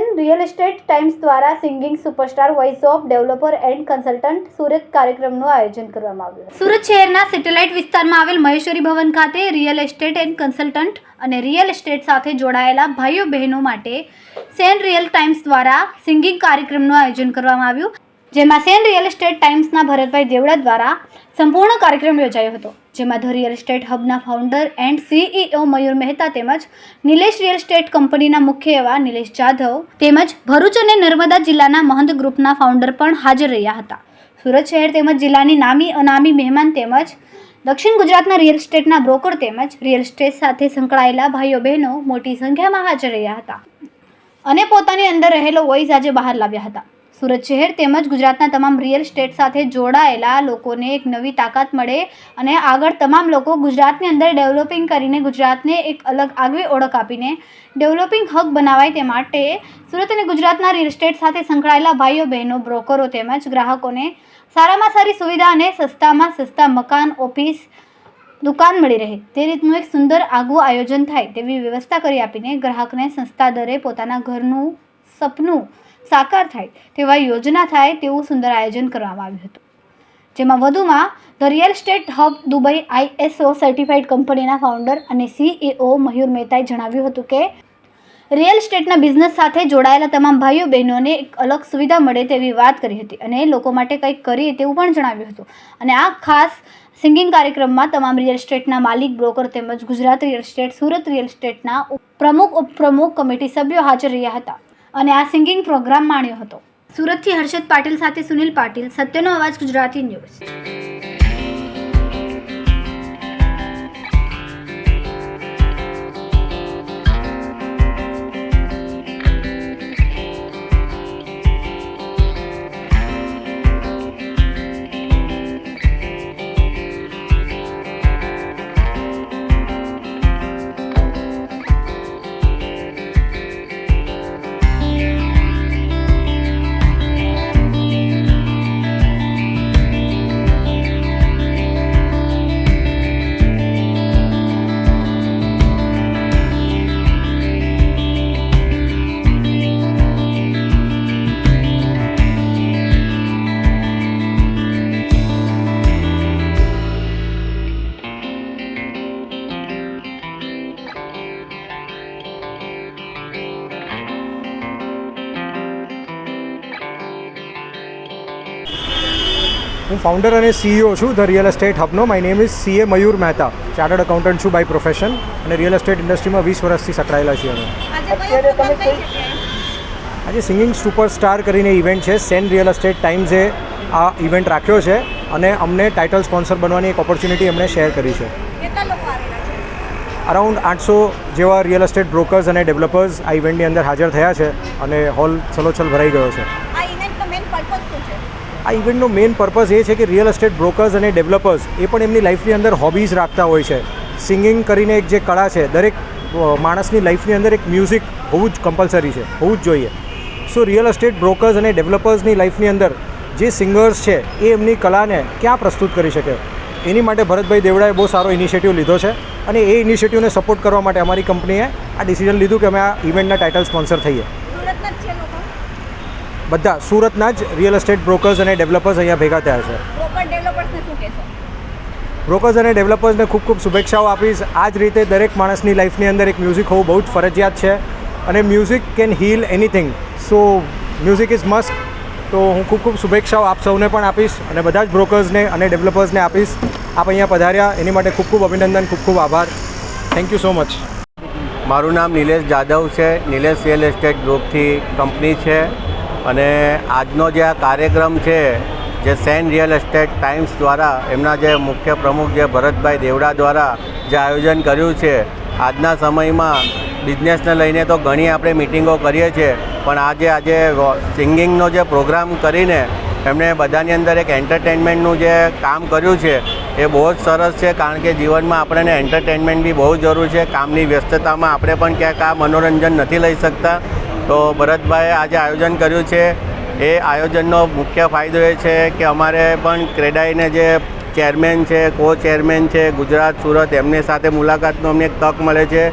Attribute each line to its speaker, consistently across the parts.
Speaker 1: Sen real estate times દ્વારા singing superstar voice of developer and consultant Surat કાર્યક્રમનું આયોજન કરવામાં આવ્યું સુરત શહેરના સેટેલાઇટ વિસ્તારમાં આવેલ મહેશ્વરી ભવન ખાતે રિયલ એસ્ટેટ એન્ડ કન્સલ્ટન્ટ અને રિયલ એસ્ટેટ સાથે જોડાયેલા ભાઈઓ બહેનો માટે સેન રિયલ ટાઈમ્સ દ્વારા સિંગિંગ કાર્યક્રમનું આયોજન કરવામાં આવ્યું. જેમાં સેન રિયલ એસ્ટેટ ટાઈમ્સના ભરતભાઈ દેવડા દ્વારા સંપૂર્ણ કાર્યક્રમ યોજાયો હતો. જેમાં the real estate હબના founder and CEO Mayur Mehta તેમજ નિલેશ રિયલ એસ્ટેટ કંપનીના મુખ્ય એવા નિલેશ જાધવ તેમજ ભરૂચ અને નર્મદા જિલ્લાના મહંત ગ્રુપના ફાઉન્ડર પણ હાજર રહ્યા હતા. સુરત શહેર તેમજ જિલ્લાની નામી અનામી મહેમાન તેમજ દક્ષિણ ગુજરાતના રિયલ એસ્ટેટના બ્રોકર તેમજ રિયલ સ્ટેટ સાથે સંકળાયેલા ભાઈઓ બહેનો મોટી સંખ્યામાં હાજર રહ્યા હતા અને પોતાની અંદર રહેલો વોઇસ આજે બહાર લાવ્યા હતા. સુરત શહેર તેમજ ગુજરાતના તમામ રિયલ સ્ટેટ સાથે જોડાયેલા લોકોને એક નવી તાકાત મળે અને આગળ તમામ લોકો ગુજરાતની અંદર ડેવલપિંગ કરીને ગુજરાતને એક અલગ આગવી ઓળખ આપીને ડેવલપિંગ હક બનાવાય તે માટે સુરત અને ગુજરાતના રિયલ સ્ટેટ સાથે સંકળાયેલા ભાઈઓ, બહેનો બ્રોકરો તેમજ ગ્રાહકોને સારામાં સારી સુવિધા અને સસ્તામાં સસ્તા મકાન, ઓફિસ, દુકાન મળી રહે. તે રીતનું એક સુંદર આગવું આયોજન થાય તેવી વ્યવસ્થા કરી આપીને ગ્રાહકને સસ્તા દરે પોતાના ઘરનું સપનું સાકાર થાય તેવા યોજના થાય તેવું સુંદર આયોજન કરવામાં આવ્યું હતું. જેમાં વધુમાં the real state hub Dubai ISO certified કંપનીના ફાઉન્ડર અને સીઈઓ મયુર મહેતાએ જણાવ્યું હતું કે, રિયલ સ્ટેટના બિઝનેસ સાથે જોડાયેલા તમામ ભાઈઓ બહેનોને એક અલગ સુવિધા મળે તેવી વાત કરી હતી અને લોકો માટે કંઈક કરીએ તેવું પણ જણાવ્યું હતું. અને આ ખાસ સિંગિંગ કાર્યક્રમમાં તમામ રિયલ સ્ટેટના માલિક, બ્રોકર તેમજ Gujarat real state, Surat real સ્ટેટના પ્રમુખ ઉપપ્રમુખ કમિટી સભ્યો હાજર રહ્યા હતા. અને આ સિંગિંગ પ્રોગ્રામ માણ્યો હતો. સુરતથી હર્ષદ પાટીલ સાથે સુનિલ પાટીલ, સત્યનો અવાજ, ગુજરાતી ન્યૂઝ.
Speaker 2: હું ફાઉન્ડર અને સીઈઓ છું the real estate હબનો my name is CA Mayur Mehta chartered accountant છું બાય પ્રોફેશન અને રિયલ એસ્ટેટ ઇન્ડસ્ટ્રીમાં વીસ વર્ષથી સંકળાયેલા છીએ અમે. આજે સિંગિંગ સુપરસ્ટાર કરીને ઇવેન્ટ છે સેન રિયલ એસ્ટેટ ટાઈમ્સે આ ઇવેન્ટ રાખ્યો છે અને અમને ટાઇટલ સ્પોન્સર બનવાની એક ઓપોર્ચ્યુનિટી એમણે શેર કરી છે. અરાઉન્ડ આઠસો જેવા રિયલ એસ્ટેટ બ્રોકર્સ અને ડેવલપર્સ આ ઇવેન્ટની અંદર હાજર થયા છે અને હોલ છલોછલ ભરાઈ ગયો છે
Speaker 3: આ ઇવેન્ટનો મેઇન પર્પઝ શું છે
Speaker 2: આ ઇવેન્ટનો મેઇન પર્પઝ એ છે કે રિયલ એસ્ટેટ બ્રોકર્સ અને ડેવલપર્સ એ પણ એમની લાઈફની અંદર હોબીઝ રાખતા હોય છે. સિંગિંગ કરીને એક જે કળા છે, દરેક માણસની લાઈફની અંદર એક મ્યુઝિક હોવું જ કમ્પલસરી છે, હોવું જ જોઈએ. સો રિયલ એસ્ટેટ બ્રોકર્સ અને ડેવલપર્સની લાઈફની અંદર જે સિંગર્સ છે, એ એમની કલાને ક્યાં પ્રસ્તુત કરી શકે? એની માટે ભરતભાઈ દેવડાએ બહુ સારો ઇનિશિયેટિવ લીધો છે અને એ ઇનિશિયેટિવને સપોર્ટ કરવા માટે અમારી કંપનીએ આ ડિસિઝન લીધું કે અમે આ ઇવેન્ટના ટાઇટલ સ્પોન્સર થઈએ. બધા સુરતના જ રિયલ એસ્ટેટ બ્રોકર્સ અને ડેવલપર્સ અહીંયા ભેગા થયા છે.
Speaker 3: પ્રોપર ડેવલપર્સને શું કહેશો
Speaker 2: બ્રોકર્સ અને ડેવલપર્સને ખૂબ ખૂબ શુભેચ્છાઓ આપીશ. આ જ રીતે દરેક માણસની લાઈફની અંદર એક મ્યુઝિક હોવું બહુ જ ફરજિયાત છે. અને music can heal anything so music is must તો હું ખૂબ ખૂબ શુભેચ્છાઓ આપ સૌને પણ આપીશ અને બધા જ બ્રોકર્સને અને ડેવલપર્સને આપીશ. આપ અહીંયા પધાર્યા. એની માટે ખૂબ ખૂબ અભિનંદન ખૂબ ખૂબ આભાર. થેન્ક યુ સો મચ
Speaker 4: મારું નામ નિલેશ જાદવ છે. નિલેશ રિયલ એસ્ટેટ ગ્રુપથી કંપની છે. અને આજનો જે આ કાર્યક્રમ છે, જે સેન રિયલ એસ્ટેટ ટાઈમ્સ દ્વારા, એમના જે મુખ્ય પ્રમુખ જે ભરતભાઈ દેવડા દ્વારા જે આયોજન કર્યું છે, આજના સમયમાં બિઝનેસને લઈને તો ઘણી આપણે મિટિંગો કરીએ છીએ, પણ આજે આજે સિંગિંગનો જે પ્રોગ્રામ કરીને એમણે બધાની અંદર એક એન્ટરટેનમેન્ટનું જે કામ કર્યું છે, એ બહુ જ સરસ છે, કારણ કે જીવનમાં આપણને એન્ટરટેનમેન્ટ બી બહુ જરૂર છે, કામની વ્યસ્તતામાં આપણે પણ ક્યાંક આ મનોરંજન નથી લઈ શકતા તો ભરતભાઈએ આજે આયોજન કર્યું છે. એ આયોજનનો મુખ્ય ફાયદો એ છે કે અમારે પણ ક્રેડાઈને જે ચેરમેન છે કો ચેરમેન છે, ગુજરાત, સુરત, એમની સાથે મુલાકાતનો અમને એક તક મળે છે.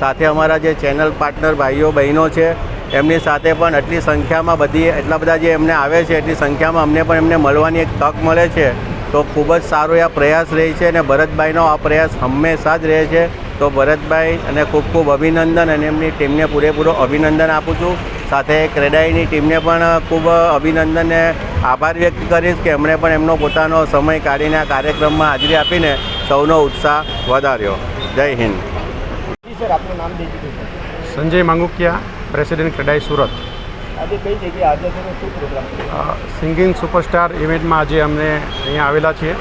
Speaker 4: સાથે અમારા જે ચેનલ પાર્ટનર ભાઈઓ, બહેનો છે, એમની સાથે પણ એટલી સંખ્યામાં બધી, એટલા બધા જે એમને આવે છે, એટલી સંખ્યામાં અમને પણ એમને મળવાની એક તક મળે છે. તો ખૂબ જ સારો આ પ્રયાસ રહે છે અને ભરતભાઈનો આ પ્રયાસ હંમેશા જ રહે છે. તો ભરતભાઈ અને ખૂબ ખૂબ અભિનંદન અને એમની ટીમને પૂરેપૂરો અભિનંદન આપું છું. સાથે ક્રેડાઈની ટીમને પણ ખૂબ અભિનંદન અને આભાર વ્યક્ત કરીશ કે એમણે પણ એમનો પોતાનો સમય કાઢીને આ કાર્યક્રમમાં હાજરી આપીને સૌનો ઉત્સાહ વધાર્યો. Jai Hind.
Speaker 5: Sanjay Mangukiya president CREDAI Surat. Singing superstar ઇવેન્ટમાં આજે અમને અહીંયા આવેલા છીએ.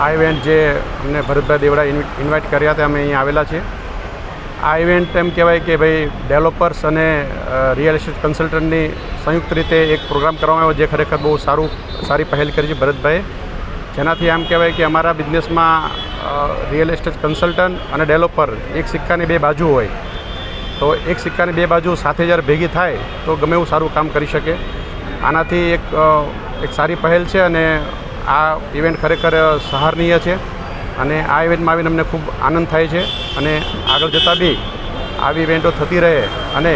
Speaker 5: આ ઇવેન્ટ જે અમને ભરતભાઈ દેવડા ઇન્વાઇટ કર્યા હતા, અમે અહીંયા આવેલા છીએ. આ ઇવેન્ટ એમ કહેવાય કે ભાઈ ડેવલપર્સ અને રિયલ એસ્ટેટ કન્સલ્ટન્ટની સંયુક્ત રીતે એક પ્રોગ્રામ કરવામાં આવ્યો, જે ખરેખર બહુ સારું, સારી પહેલ કરી છે ભરતભાઈએ. જેનાથી એમ કહેવાય કે અમારા બિઝનેસમાં રિયલ એસ્ટેટ કન્સલ્ટન્ટ અને ડેવલપર એક સિક્કાની બે બાજુ હોય. તો એક સિક્કાની બે બાજુ સાથે જ્યારે ભેગી થાય, તો ગમે એવું સારું કામ કરી શકે. આનાથી એક એક સારી પહેલ છે અને આ ઇવેન્ટ ખરેખર સહારનીય છે અને આ ઇવેન્ટમાં આવીને અમને ખૂબ આનંદ થાય છે અને આગળ જતાં બી આવી ઇવેન્ટો થતી રહે અને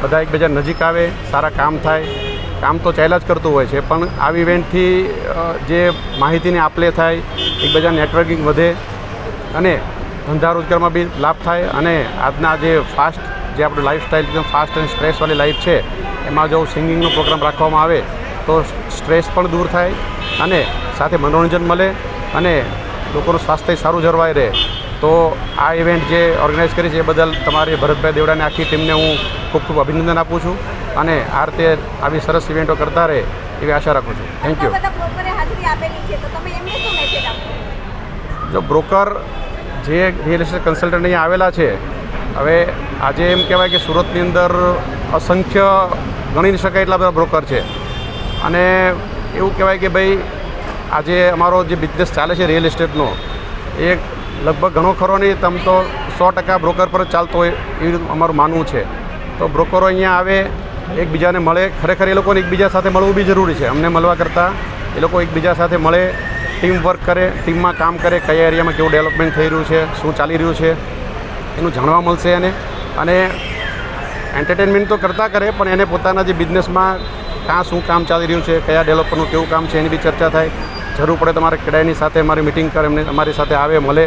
Speaker 5: બધા એકબીજા નજીક આવે, સારા કામ થાય. કામ તો ચાલ્યા જ કરતું હોય છે, પણ આવી ઇવેન્ટથી જે માહિતીની આપલે થાય, એકબીજા નેટવર્કિંગ વધે અને ધંધા રોજગારમાં બી લાભ થાય અને આજના જે ફાસ્ટ જે આપણું લાઈફસ્ટાઈલ એકદમ ફાસ્ટ અને સ્ટ્રેસવાળી લાઈફ છે, એમાં જો સિંગિંગનો પ્રોગ્રામ રાખવામાં આવે, તો સ્ટ્રેસ પણ દૂર થાય અને સાથે મનોરંજન મળે અને લોકોનું સ્વાસ્થ્ય સારું જળવાઈ રહે. તો આ ઇવેન્ટ જે ઓર્ગેનાઇઝ કરી છે એ બદલ તમારી ભરતભાઈ દેવડાની આખી ટીમને હું ખૂબ ખૂબ અભિનંદન આપું છું અને આ રીતે આવી સરસ ઇવેન્ટો કરતા રહે એવી આશા રાખું છું. થેન્ક યુ જો બ્રોકર જે રિયલ એસ્ટેટ કન્સલ્ટન્ટ અહીંયા આવેલા છે હવે આજે એમ કહેવાય કે સુરતની અંદર અસંખ્ય ગણી શકાય એટલા બધા બ્રોકર છે. અને એવું કહેવાય કે ભાઈ, આજે અમારો જે બિઝનેસ ચાલે છે રિયલ એસ્ટેટનો એ લગભગ ઘણો ખરો નહીં, તમ તો સો ટકા બ્રોકર પર ચાલતો હોય એવી રીતે અમારું માનવું છે. તો બ્રોકરો અહીંયા આવે, એકબીજાને મળે, ખરેખર એ લોકોને એકબીજા સાથે મળવું બી જરૂરી છે. અમને મળવા કરતાં એ લોકો એકબીજા સાથે મળે ટીમ વર્ક કરે ટીમમાં કામ કરે, કયા એરિયામાં કેવું ડેવલપમેન્ટ થઈ રહ્યું છે, શું ચાલી રહ્યું છે, એનું જાણવા મળશે એને. અને એન્ટરટેનમેન્ટ તો કરતાં કરે, પણ એને પોતાના જે બિઝનેસમાં કાં શું કામ ચાલી રહ્યું છે? કયા ડેવલપરનું કેવું કામ છે એની બી ચર્ચા થાય. જરૂર પડે તમારે કેડાયની સાથે અમારી મિટિંગ કરે એમને અમારી સાથે આવે મળે.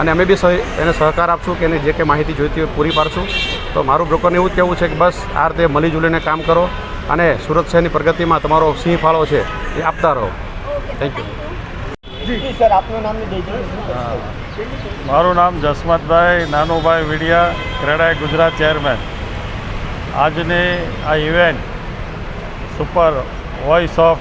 Speaker 5: અને અમે બી સહ એને સહકાર આપશું કે એને જે કંઈ માહિતી જોઈતી હોય પૂરી પાડશું. તો મારું બ્રોકરને એવું જ કહેવું છે કે બસ આ રીતે મળી જુલીને કામ કરો અને સુરત શહેરની પ્રગતિમાં તમારો સિંહ ફાળો છે એ આપતા રહો. થેન્ક યુ
Speaker 6: મારું નામ જસમતભાઈ નાનુભાઈ વિડિયા ક્રેડાઈ ગુજરાત ચેરમેન. આજની આ event super voice of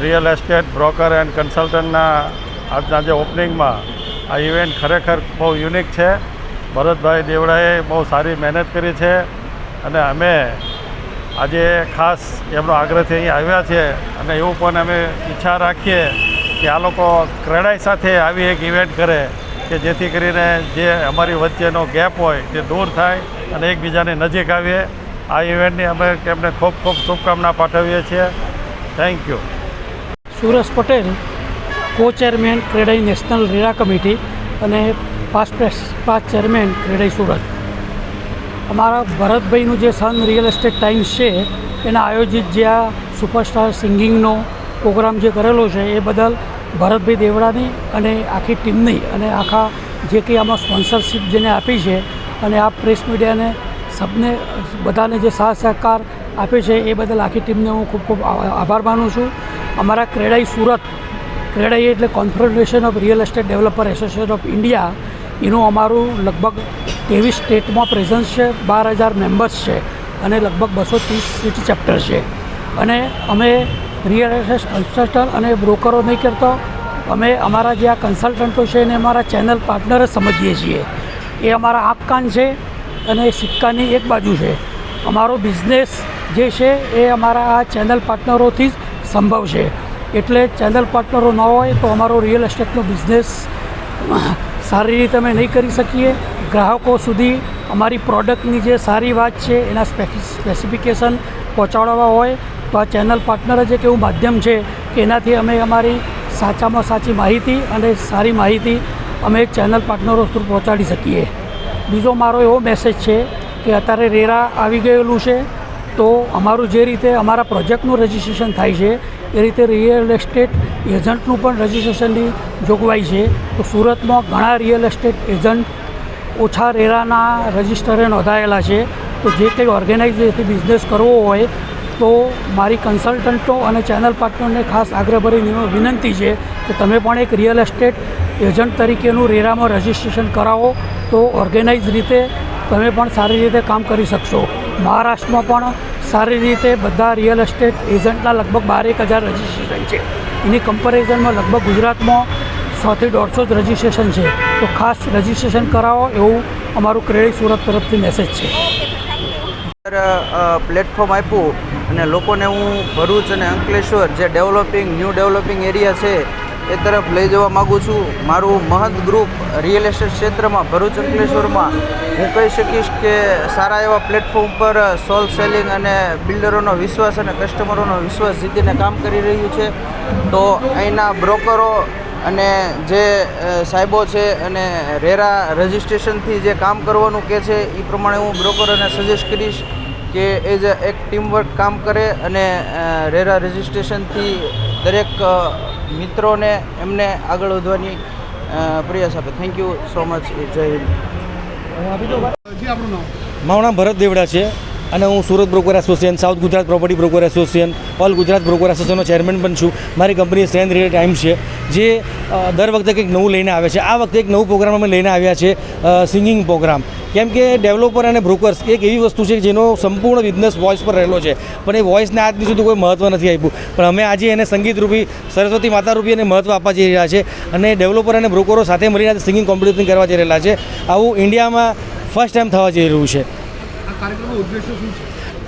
Speaker 6: real estate broker and કન્સલ્ટન્ટના આજના જે ઓપનિંગમાં આ ઇવેન્ટ ખરેખર બહુ યુનિક છે. ભરતભાઈ દેવડાએ બહુ સારી મહેનત કરી છે અને અમે આજે ખાસ એમનો આગ્રહથી અહીં આવ્યા છે અને એવું પણ અમે ઈચ્છા રાખીએ કે આ લોકો ક્રેડાઈ સાથે આવી એક ઇવેન્ટ કરે કે જેથી કરીને જે અમારી વચ્ચેનો ગેપ હોય તે દૂર થાય અને એકબીજાને નજીક આવીએ. આ ઇવેન્ટની અમે એમને ખૂબ ખૂબ શુભકામના પાઠવીએ છીએ. Thank you
Speaker 7: Suresh Patel co chairman CREDAI national RERA committee અને past pass chairman CREDAI Surat. અમારા ભરતભાઈનું જે સન રિયલ એસ્ટેટ ટાઈમ્સ છે, એના આયોજિત જે આ સુપરસ્ટાર સિંગિંગનો પ્રોગ્રામ જે કરેલો છે, એ બદલ ભરતભાઈ દેવડાની અને આખી ટીમની અને આખા જે કંઈ આમાં સ્પોન્સરશિપ જેને આપી છે અને આ પ્રેસ મીડિયાને સબને બધાને જે સાથ સહકાર આપે છે એ બદલ આખી ટીમને હું ખૂબ ખૂબ આભાર માનું છું. અમારા ક્રેડાઈ સુરત, ક્રેડાઈ એટલે confederation of real estate developer association of India એનું અમારું લગભગ ત્રેવીસ સ્ટેટમાં પ્રેઝન્સ છે, બાર હજાર મેમ્બર્સ છે અને લગભગ બસો ત્રીસ સિટી ચેપ્ટર છે. અને અમે રિયલ એસ્ટેટ કન્સલ્ટન્ટ અને બ્રોકરો નહીં કરતો, અમે અમારા જે આ કન્સલ્ટન્ટો છે એને અમારા ચેનલ પાર્ટનર જ સમજીએ છીએ. એ અમારા આપકાન છે. અને સિક્કાની એક બાજુ છે. અમારો બિઝનેસ જે છે એ અમારા આ ચેનલ પાર્ટનરોથી જ સંભવ છે. એટલે ચેનલ પાર્ટનરો ન હોય તો અમારો રિયલ એસ્ટેટનો બિઝનેસ સારી રીતે અમે નહીં કરી શકીએ. ગ્રાહકો સુધી અમારી પ્રોડક્ટની જે સારી વાત છે એના સ્પેસિફિકેશન પહોંચાડવા હોય તો આ ચેનલ પાર્ટનર જ એક એવું માધ્યમ છે કે એનાથી અમે અમારી સાચામાં સાચી માહિતી અને સારી માહિતી અમે ચેનલ પાર્ટનરો થ્રુ પહોંચાડી શકીએ. બીજો મારો એવો મેસેજ છે કે અત્યારે રેરા આવી ગયેલું છે, તો અમારું જે રીતે અમારા પ્રોજેક્ટનું રજિસ્ટ્રેશન થાય છે, એ રીતે રિયલ એસ્ટેટ એજન્ટનું પણ રજિસ્ટ્રેશનની જોગવાઈ છે. તો સુરતમાં ઘણા રિયલ એસ્ટેટ એજન્ટ ઓછા રેરાના રજિસ્ટરે નોંધાયેલા છે. તો જે કંઈ ઓર્ગેનાઇઝેશનથી બિઝનેસ કરવો હોય તો મારી કન્સલ્ટન્ટો અને ચેનલ પાર્ટનરને ખાસ આગ્રહભરી વિનંતી છે કે તમે પણ એક રિયલ એસ્ટેટ એજન્ટ તરીકેનું રેરામાં રજિસ્ટ્રેશન કરાવો તો ઓર્ગેનાઇઝ રીતે તમે પણ સારી રીતે કામ કરી શકશો. મહારાષ્ટ્રમાં પણ સારી રીતે બધા રિયલ એસ્ટેટ એજન્ટના લગભગ બારેક હજાર રજિસ્ટ્રેશન છે. એની કમ્પેરિઝનમાં લગભગ ગુજરાતમાં સોથી દોઢસો જ રજિસ્ટ્રેશન છે. તો ખાસ રજિસ્ટ્રેશન કરાવો એવું અમારું ક્રેડિટ સુરત તરફથી મેસેજ છે.
Speaker 8: પ્લેટફોર્મ આપ્યું. અને લોકોને હું ભરૂચ અને અંકલેશ્વર જે ડેવલપિંગ, ન્યૂ ડેવલપિંગ એરિયા છે એ તરફ લઈ જવા માગું છું. મારું મહંત ગ્રુપ રિયલ એસ્ટેટ ક્ષેત્રમાં, ભરૂચ, અંકલેશ્વરમાં, હું કહી શકીશ કે સારા એવા પ્લેટફોર્મ પર સોલ સેલિંગ અને બિલ્ડરોનો વિશ્વાસ અને કસ્ટમરોનો વિશ્વાસ જીતીને કામ કરી રહ્યું છે. તો અહીંના બ્રોકરો અને જે સાહેબો છે અને રેરા રજિસ્ટ્રેશનથી જે કામ કરવાનું કહે છે એ પ્રમાણે હું બ્રોકરોને સજેસ્ટ કરીશ. કે એઝ અ એક ટીમવર્ક કામ કરે અને રેરા રજિસ્ટ્રેશનથી દરેક મિત્રોને એમને આગળ વધવાની પ્રયાસ આપે. થેન્ક યુ સો મચ જય હિન્દ.
Speaker 9: મારું નામ ભરત દેવડા છે અને હું Surat broker association south Gujarat property broker association all Gujarat broker એસોસિએશનનો chairman પણ છું. મારી કંપની સેન રિયલ ટાઈમ છે જે દર વખતે કંઈક નવું લઈને આવે છે. આ વખતે એક નવું પ્રોગ્રામ અમે લઈને આવ્યા છે સિંગિંગ પ્રોગ્રામ. કેમ કે ડેવલપર અને બ્રોકર્સ એક એવી વસ્તુ છે જેનો સંપૂર્ણ બિઝનેસ વોઇસ પર રહેલો છે. પણ એ વોઇસને આજ સુધી કોઈ મહત્ત્વ નથી આપ્યું. પણ અમે આજે એને સંગીત રૂપી સરસ્વતી માતા રૂપી એને મહત્ત્વ આપવા જઈ રહ્યા છે અને ડેવલપર અને બ્રોકરો સાથે મળીને આજે સિંગિંગ કોમ્પિટિશન કરવા જઈ રહેલા છે. આવું ઇન્ડિયામાં ફર્સ્ટ ટાઈમ થવા જઈ રહ્યું છે?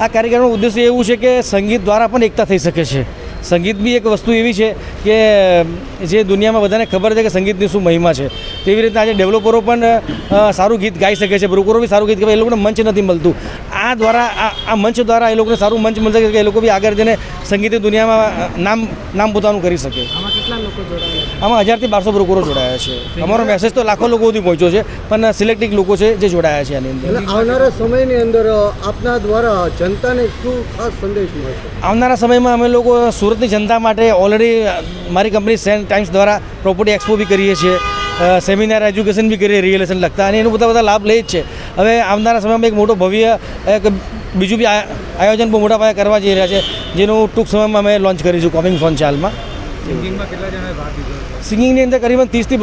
Speaker 9: આ કાર્યક્રમનો ઉદ્દેશ્ય એવું છે કે સંગીત દ્વારા પણ એકતા થઈ શકે છે. સંગીત બી એક વસ્તુ એવી છે કે જે દુનિયામાં બધાને ખબર છે કે સંગીતની શું મહિમા છે. તેવી રીતે આજે ડેવલપરો પણ સારું ગીત ગાઈ શકે છે. બ્રોકરો બી સારું ગીત ગાય એ લોકોને મંચ નથી મળતું. આ દ્વારા આ આ મંચ દ્વારા એ લોકોને સારું મંચ મળશે કે એ લોકો બી આગળ જઈને સંગીતની દુનિયામાં નામ નામ પોતાનું કરી શકે. આમાં હજારથી બારસો બ્રોકરો જોડાયા છે. અમારો મેસેજ તો લાખો લોકો સુધી પહોંચ્યો છે પણ સિલેક્ટિક લોકો છે જે જોડાયા છે આની અંદર.
Speaker 10: આવનારા સમયની અંદર આપના દ્વારા જનતાને શું ખાસ સંદેશ મળશે?
Speaker 9: આવનારા સમયમાં અમે લોકો સુરતની જનતા માટે ઓલરેડી મારી કંપની સેન્ટ ટાઈમ્સ દ્વારા પ્રોપર્ટી એક્સપો બી કરીએ છીએ સેમિનાર એજ્યુકેશન બી કરીએ રિયલેશન લગતા અને એનું બધા બધા લાભ લઈએ જ છે. હવે આવનારા સમયમાં એક મોટો ભવ્ય એક બીજું બી આયોજન બહુ મોટા પાયે કરવા જઈ રહ્યા છે જેનું ટૂંક સમયમાં અમે લોન્ચ કરીશું કોમિંગ ફોન ચાલમાં. સિંગિંગની અંદર કરીબન ત્રીસથી